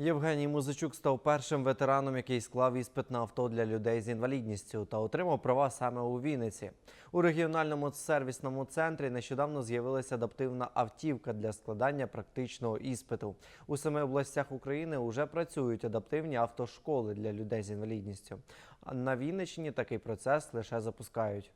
Євгеній Музичук став першим ветераном, який склав іспит на авто для людей з інвалідністю та отримав права саме у Вінниці. У регіональному сервісному центрі нещодавно з'явилася адаптивна автівка для складання практичного іспиту. У семи областях України вже працюють адаптивні автошколи для людей з інвалідністю. На Вінниччині такий процес лише запускають.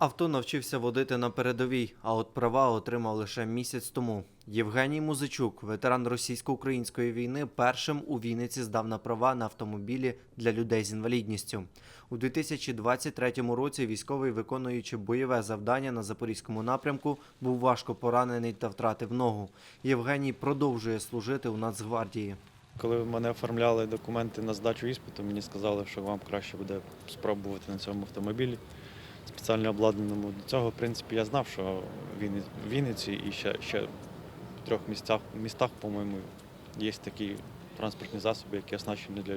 Авто навчився водити на передовій, а от права отримав лише місяць тому. Євгеній Музичук, ветеран російсько-української війни, першим у Вінниці здав на права на автомобілі для людей з інвалідністю. У 2023 році військовий, виконуючи бойове завдання на запорізькому напрямку, був важко поранений та втратив ногу. Євгеній продовжує служити у Нацгвардії. Коли мене оформляли документи на здачу іспиту, мені сказали, що вам краще буде спробувати на цьому автомобілі спеціально обладнаному. До цього, в принципі, я знав, що в Вінниці і ще, ще в трьох місцях, містах, по-моєму, є такі транспортні засоби, які оснащені для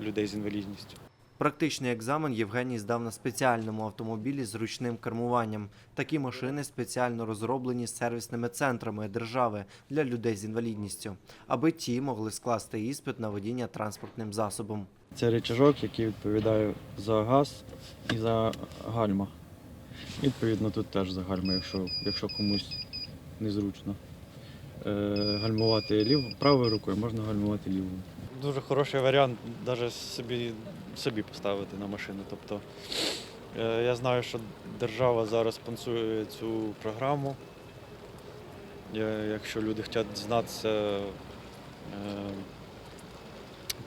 людей з інвалідністю. Практичний екзамен Євгеній здав на спеціальному автомобілі з ручним кермуванням. Такі машини спеціально розроблені сервісними центрами держави для людей з інвалідністю, аби ті могли скласти іспит на водіння транспортним засобом. Це речажок, який відповідає за газ і за гальма. Відповідно, тут теж за гальма, якщо, якщо комусь незручно. Е, гальмувати лів, правою рукою, можна гальмувати лівою. Дуже хороший варіант навіть собі, собі поставити на машину. Тобто е, я знаю, що держава зараз спонсує цю програму. Е, Якщо люди хочуть дізнатися е,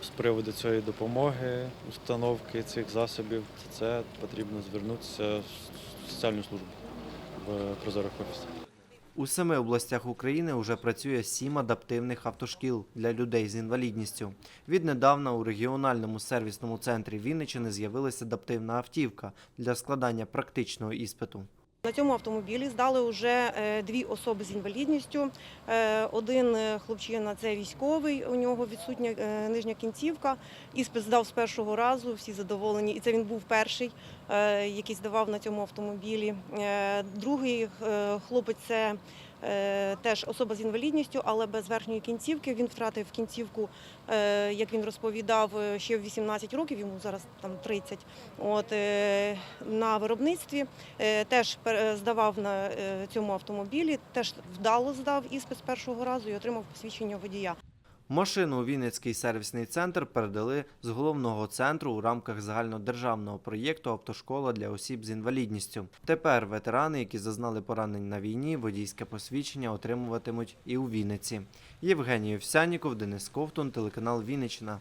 з приводу цієї допомоги, установки цих засобів, то це потрібно звернутися в соціальну службу в прозорих офісах. У семи областях України вже працює сім адаптивних автошкіл для людей з інвалідністю. Віднедавна у регіональному сервісному центрі Вінничини з'явилася адаптивна автівка для складання практичного іспиту. На цьому автомобілі здали вже е, дві особи з інвалідністю. Е, Один е, хлопчина це військовий, у нього відсутня нижня кінцівка. Іспит здав з першого разу, всі задоволені. І це він був перший, який здавав на цьому автомобілі. Другий хлопець це теж особа з інвалідністю, але без верхньої кінцівки. Він втратив кінцівку, е, як він розповідав, е, ще в 18 років, йому зараз там 30. От, е, на виробництві. Е, Теж е, здавав на е, цьому автомобілі, теж вдало здав іспит з першого разу і отримав посвідчення водія. Машину у Вінницький сервісний центр передали з головного центру у рамках загальнодержавного проєкту Автошкола для осіб з інвалідністю. Тепер ветерани, які зазнали поранень на війні, водійське посвідчення отримуватимуть і у Вінниці. Євгеній Овсяніков, Денис Ковтун, телеканал Вінниччина.